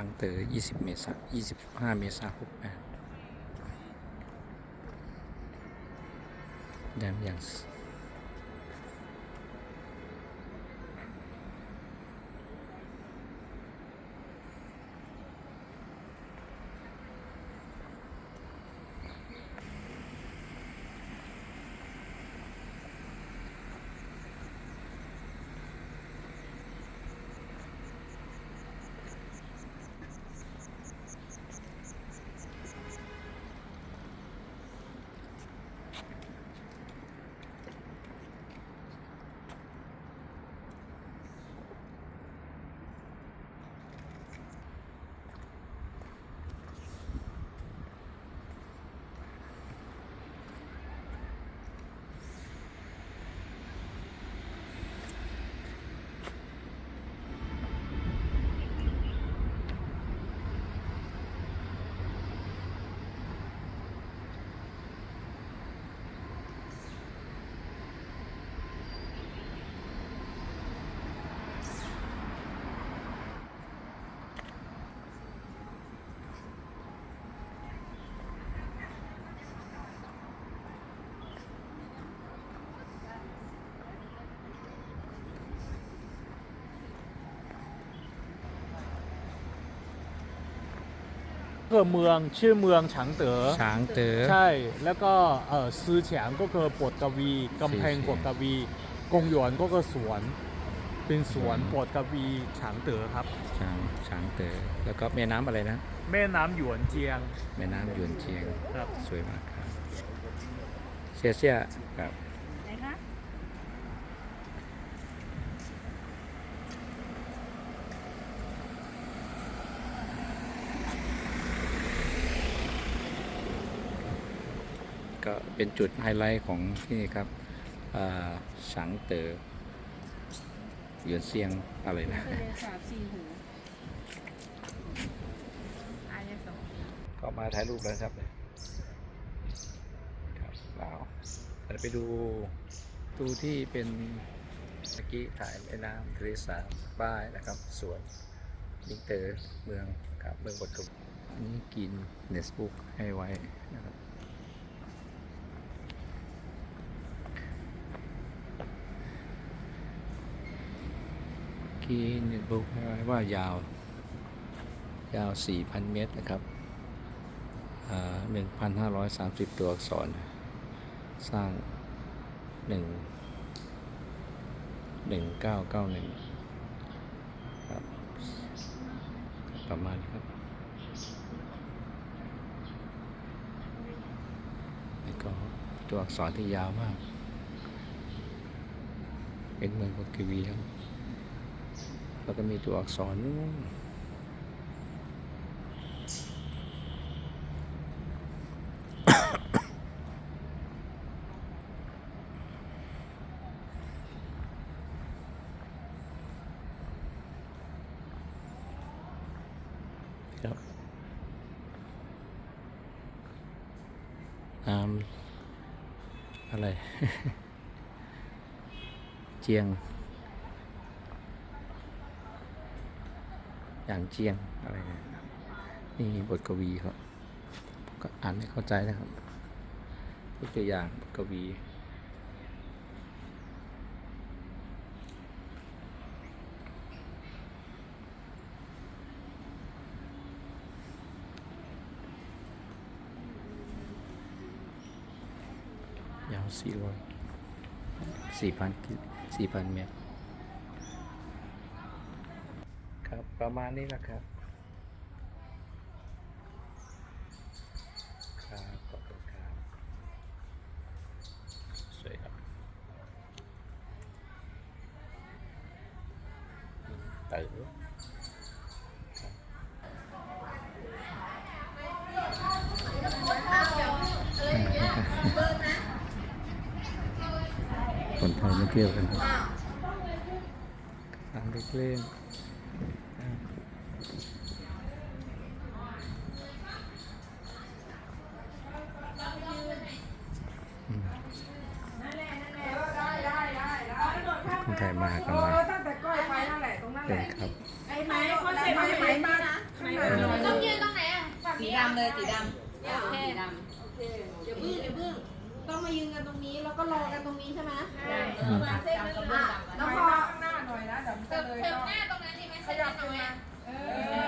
ช้างเต๋อ20 เมษายน25 เมษายน68ยามอย่าง ส์ก็เมืองชื่อเมืองฉางเต๋อช้างเต๋อใช่ แล้วก็เออซื้อเฉียงก็คือบทกวีกำแพงซื้อเฉียงบทกวีกงหยวนก็คือสวน เป็นสวนบทกวีฉางเต๋อครับช้างช้างเต๋อแล้วก็แม่น้ำอะไรนะ แม่น้ำหยวนเจียง แม่น้ำหยวนเจียงครับสวยมากครับเสียเสียครับ ไหนคะ ก็เป็นจุดไฮไลท์ของที่นี่ครับอ่าช้างเต๋อหยวนเซียงอะไรนะทะเลสาบสีหูอายสองก็มาถ่ายรูปแล้วครับครับเราเราไปดูดูที่เป็นเมื่อกี้ถ่ายแม่น้ำทะเลสาบบ้ายนะครับสวนลิงเตอร์เมืองครับเมืองบทกบนี่กินเนสบุ๊กให้ไว้นะครับ กินเนสบุ๊กว้ว่ายาว ยาว 4,000 เมตรนะครับหนึ่งพันห้าร้อยสามสิบตัวอักษร สร้างหนึ่งหนึ่งเก้าเก้าหนึ่งครับ ประมาณนี้ครับแล้วก็ตัวอักษรที่ยาวมาก เป็นเมืองกกีวีครับ แล้วก็มีตัวอักษรนู้นครับน้ำอะไร เจียง อย่างเจียงอะไรนี่ยนี่บทกวีครับก็อ่านไม่เข้าใจนะครับยกตัวอย่างบทกวียาวสี่ร้อยสี่พันสี่พันเมตร ครับ ประมาณนี้แหละครับ ครับขอบคุณครับสวยครับเต๋อคนไทยมาเที่ยวกันครับทางเล็กๆ คนไทยมากันมาตั้งแต่ก้อยไปนั่นแหละตรงนั้นหนึ่งครับไอ้ไม้คอนเซ็ปต์ไม้ไม้มานะข้างหน้าต้องยืนตรงไหนอะสีดำเลยสีดำโอเคดำโอเคเดี๋ยวพึ่งเดี๋ยวพึ่งต้องมายืนกันตรงนี้แล้วก็รอกันตรงนี้ใช่ไหมอืมอะแล้วพอเติมเติมหน้าตรงนั้นดีไหมขยับตรงนี้เออ